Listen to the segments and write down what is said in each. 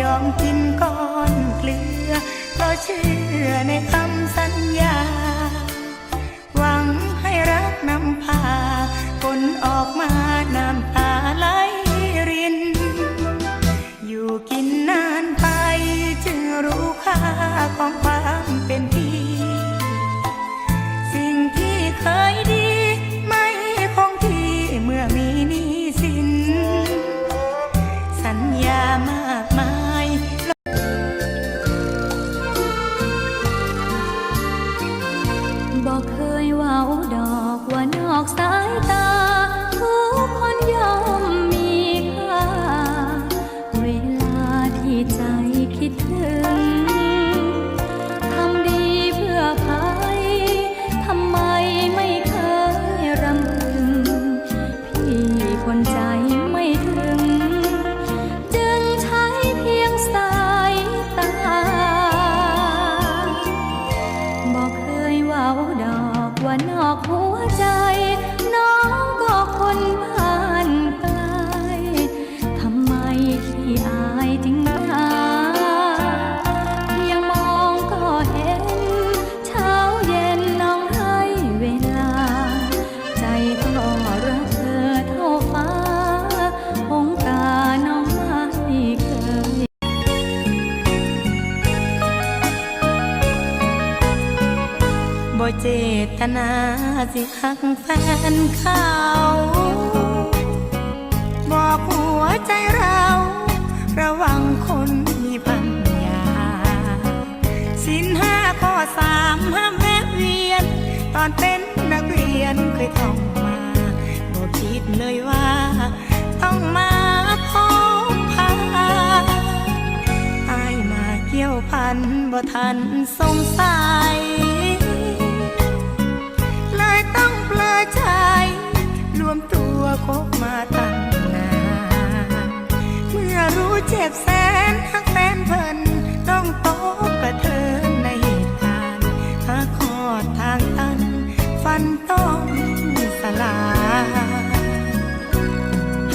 ยอมกินก้อนเกลือ เพราะเชื่อในคำสัญญา หวังให้รักนำพาผลออกมาน้ำตาไหลริน อยู่กินนานไปจึงรู้ค่าของความ คนใจไม่ถึง จึงใช้เพียงสายตา บอกเคยว่าดอกว่านอกหัวใจ น้องก็คนบ้านไกลทำไมขี้อายจึงมาเพียงมองก็เห็น เช้าเย็นน้องให้เวลา ใจก็รัก เจตนาสิหักแฟนเขาบอกหัวใจเรา ระวังคนมีพันยา สินห้าข้อสามห้ามแวะเวียน ตอนเป็นนักเรียนเคยท่องมาบ่คิดเลยว่า ต้องมาพบพาอายมาเกี่ยวพันบ่ทันสงสัย วมตัวคบมาตั้งนานเมื่อรู้เจ็บแสนหักแฟนเพินต้องโตบกระเทินในเหตุการณ์หาขอดทางตัน ฟันต้องสลาย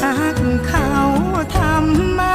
หากเขาทำมา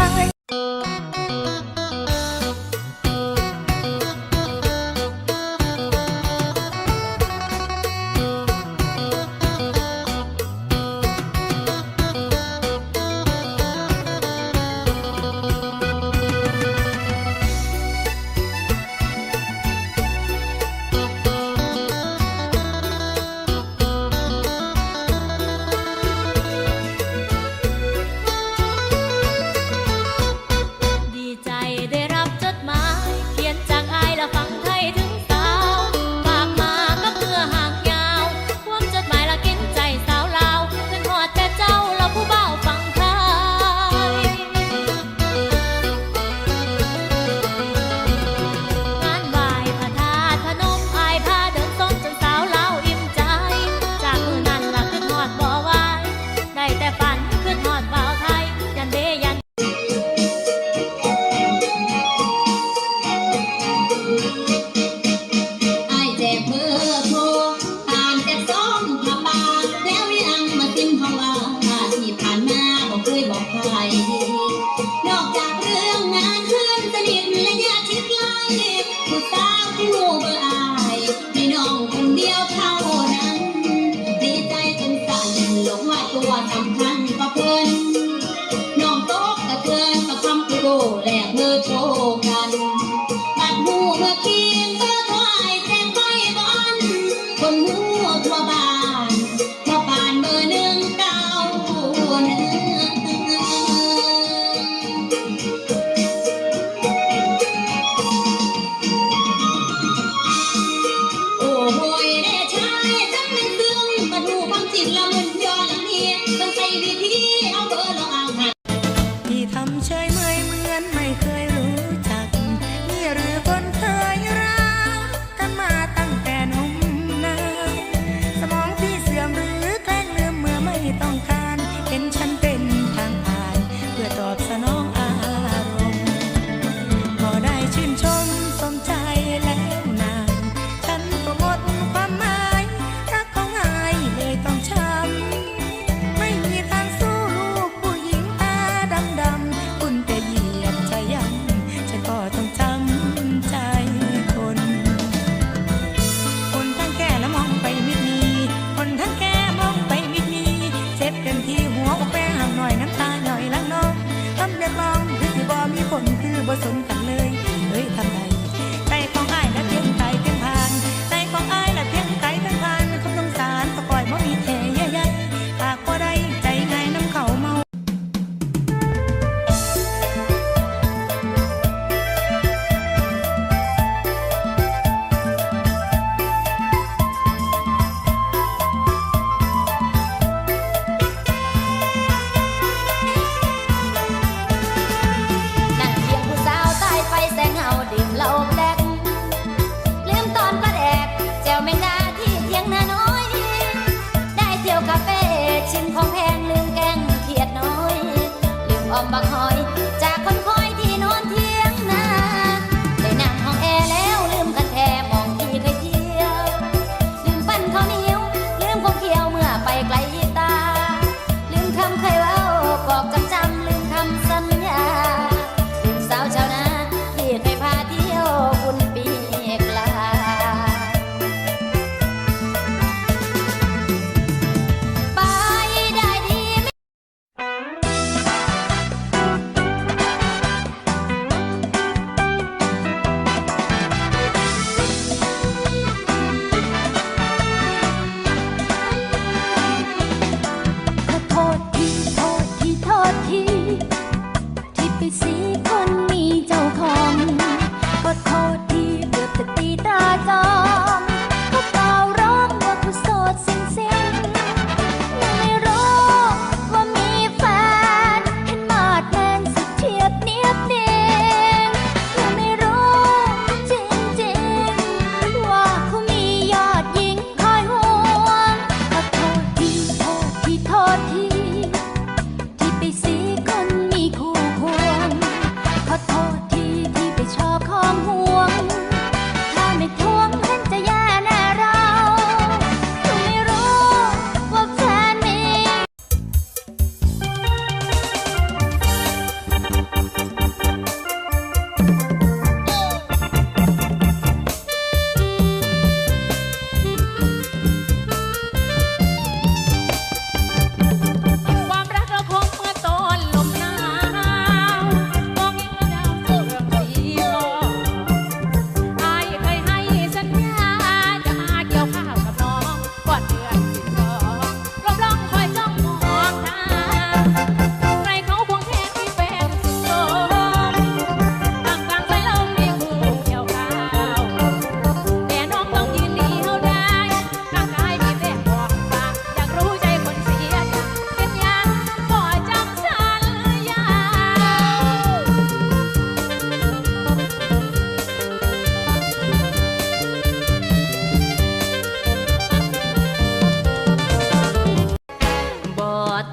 เรื่องงานเพื่อนสนิทและญาติชิดใกล้ in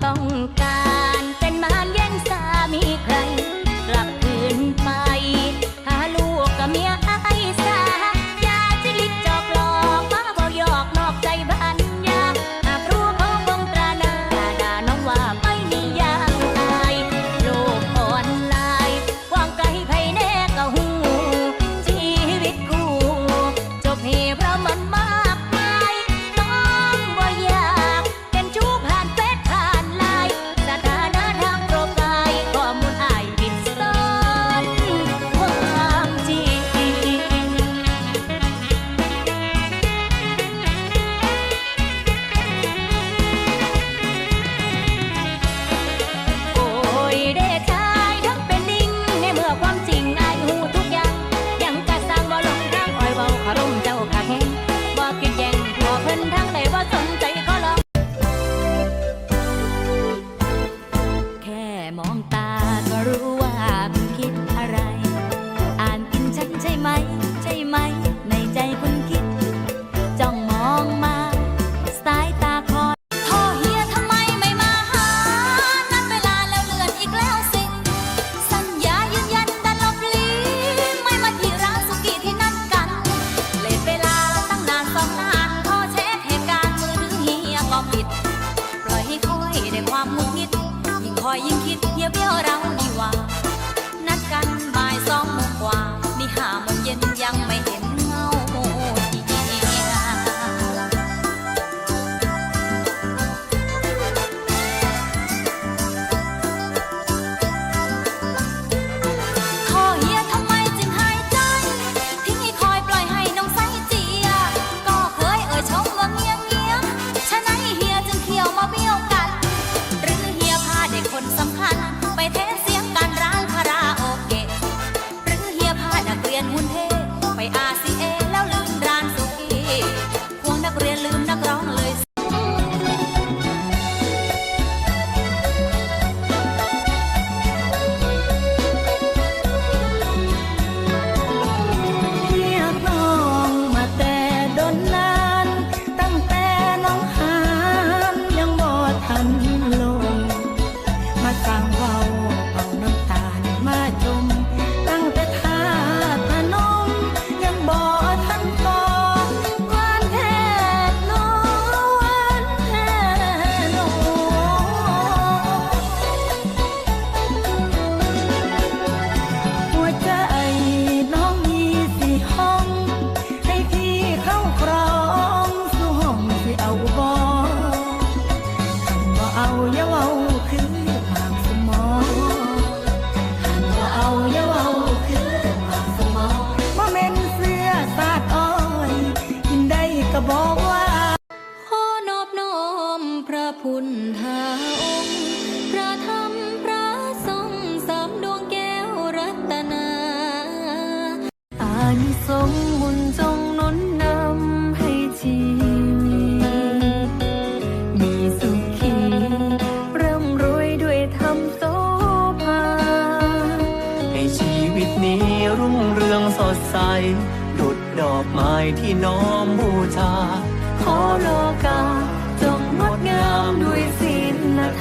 ต้องการ ยิ่งคิดเยี่ยวเยี่ยวเรานี่ว่า นัดกันบ่ายสองโมงกว่า นี่ห้าโมงเย็นยังไม่เห็น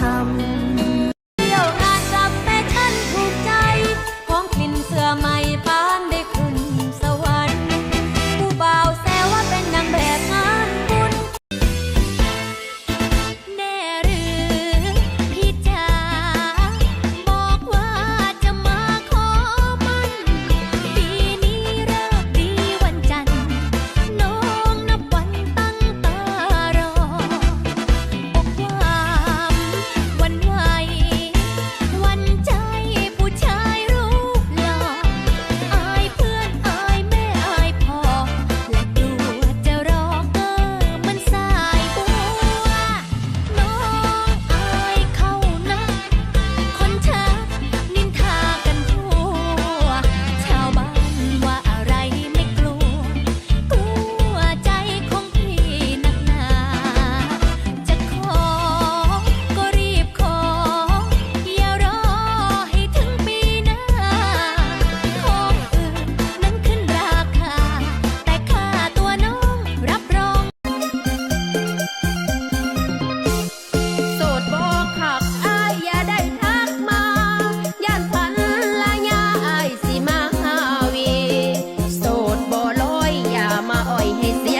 ธรรม oi hey,